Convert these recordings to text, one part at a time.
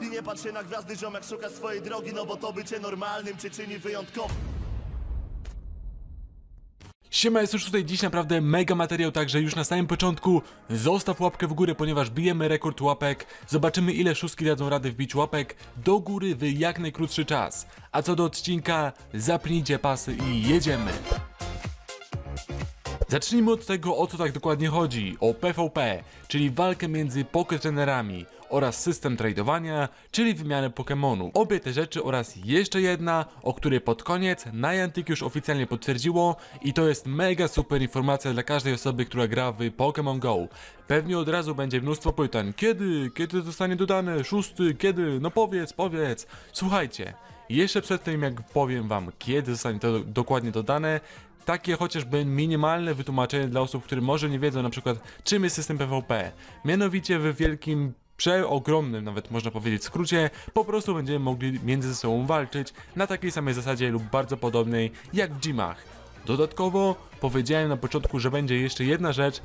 I nie patrz się na gwiazdy, ziomek szuka swojej drogi No bo to bycie normalnym cię czyni wyjątkowym Siema, jest już tutaj dziś naprawdę mega materiał, także już na samym początku zostaw łapkę w górę, ponieważ bijemy rekord łapek. Zobaczymy ile szóstki dadzą radę wbić łapek do góry w jak najkrótszy czas. A co do odcinka, zapnijcie pasy i jedziemy. Zacznijmy od tego, o co tak dokładnie chodzi. O PvP, czyli walkę między poketrenerami oraz system tradowania, czyli wymianę Pokémonów. Obie te rzeczy oraz jeszcze jedna, o której pod koniec Niantic już oficjalnie potwierdziło i to jest mega super informacja dla każdej osoby, która gra w Pokémon Go. Pewnie od razu będzie mnóstwo pytań. Kiedy? Kiedy zostanie dodane? Szósty? Kiedy? No powiedz, powiedz. Słuchajcie, jeszcze przed tym jak powiem wam, kiedy zostanie to dokładnie dodane, takie chociażby minimalne wytłumaczenie dla osób, które może nie wiedzą na przykład czym jest system PvP. Mianowicie w wielkim przeogromnym nawet można powiedzieć skrócie, po prostu będziemy mogli między sobą walczyć na takiej samej zasadzie lub bardzo podobnej jak w gymach. Dodatkowo powiedziałem na początku, że będzie jeszcze jedna rzecz,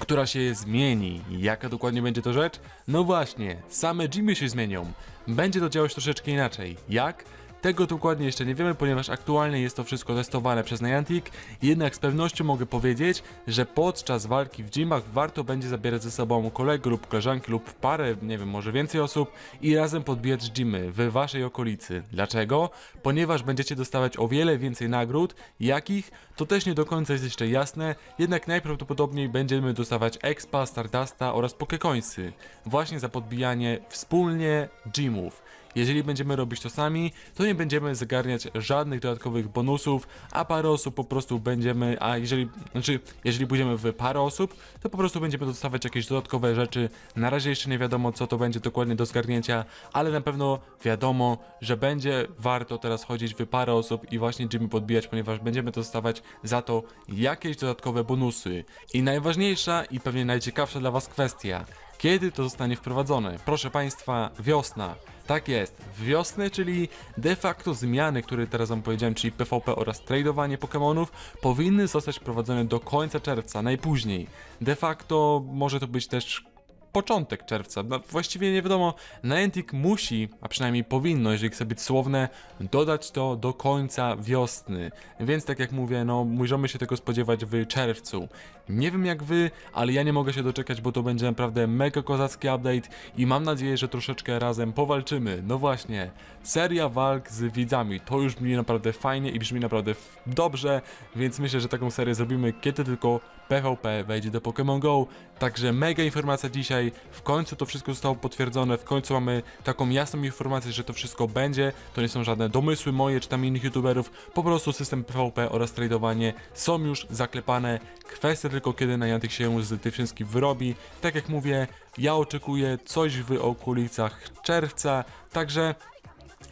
która się zmieni. Jaka dokładnie będzie to rzecz? No właśnie, same gymy się zmienią. Będzie to działać troszeczkę inaczej. Jak? Tego dokładnie jeszcze nie wiemy, ponieważ aktualnie jest to wszystko testowane przez Niantic, jednak z pewnością mogę powiedzieć, że podczas walki w gymach warto będzie zabierać ze sobą kolegę lub koleżanki lub parę, nie wiem, może więcej osób i razem podbijać gymy w waszej okolicy. Dlaczego? Ponieważ będziecie dostawać o wiele więcej nagród, jakich to też nie do końca jest jeszcze jasne, jednak najprawdopodobniej będziemy dostawać expa, stardusta oraz pokecoinsy właśnie za podbijanie wspólnie gymów. Jeżeli będziemy robić to sami, to nie będziemy zagarniać żadnych dodatkowych bonusów, a parę osób po prostu będziemy, a jeżeli, znaczy, jeżeli pójdziemy w parę osób, to po prostu będziemy dostawać jakieś dodatkowe rzeczy. Na razie jeszcze nie wiadomo, co to będzie dokładnie do zgarnięcia, ale na pewno wiadomo, że będzie warto teraz chodzić w parę osób i właśnie Jimmy podbijać, ponieważ będziemy dostawać za to jakieś dodatkowe bonusy. I najważniejsza i pewnie najciekawsza dla Was kwestia. Kiedy to zostanie wprowadzone? Proszę Państwa, wiosna. Tak jest, w wiosnę, czyli de facto zmiany, które teraz wam powiedziałem, czyli PvP oraz tradowanie Pokémonów, powinny zostać wprowadzone do końca czerwca, najpóźniej. De facto może to być też początek czerwca. No, właściwie nie wiadomo, Niantic musi, a przynajmniej powinno, jeżeli chce być słowne, dodać to do końca wiosny. Więc tak jak mówię, no możemy się tego spodziewać w czerwcu. Nie wiem jak wy, ale ja nie mogę się doczekać, bo to będzie naprawdę mega kozacki update i mam nadzieję, że troszeczkę razem powalczymy. No właśnie, seria walk z widzami, to już brzmi naprawdę fajnie i brzmi naprawdę dobrze, więc myślę, że taką serię zrobimy, kiedy tylko PvP wejdzie do Pokémon Go. Także mega informacja dzisiaj, w końcu to wszystko zostało potwierdzone, w końcu mamy taką jasną informację, że to wszystko będzie, to nie są żadne domysły moje czy tam innych youtuberów, po prostu system PvP oraz tradowanie są już zaklepane, kwestia tylko kiedy Niantic się z tych wszystkich wyrobi. Tak jak mówię, ja oczekuję coś w okolicach czerwca, także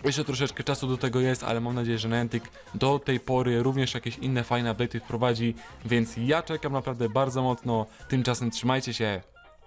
jeszcze troszeczkę czasu do tego jest, ale mam nadzieję, że Niantic do tej pory również jakieś inne fajne update'y wprowadzi, więc ja czekam naprawdę bardzo mocno. Tymczasem trzymajcie się.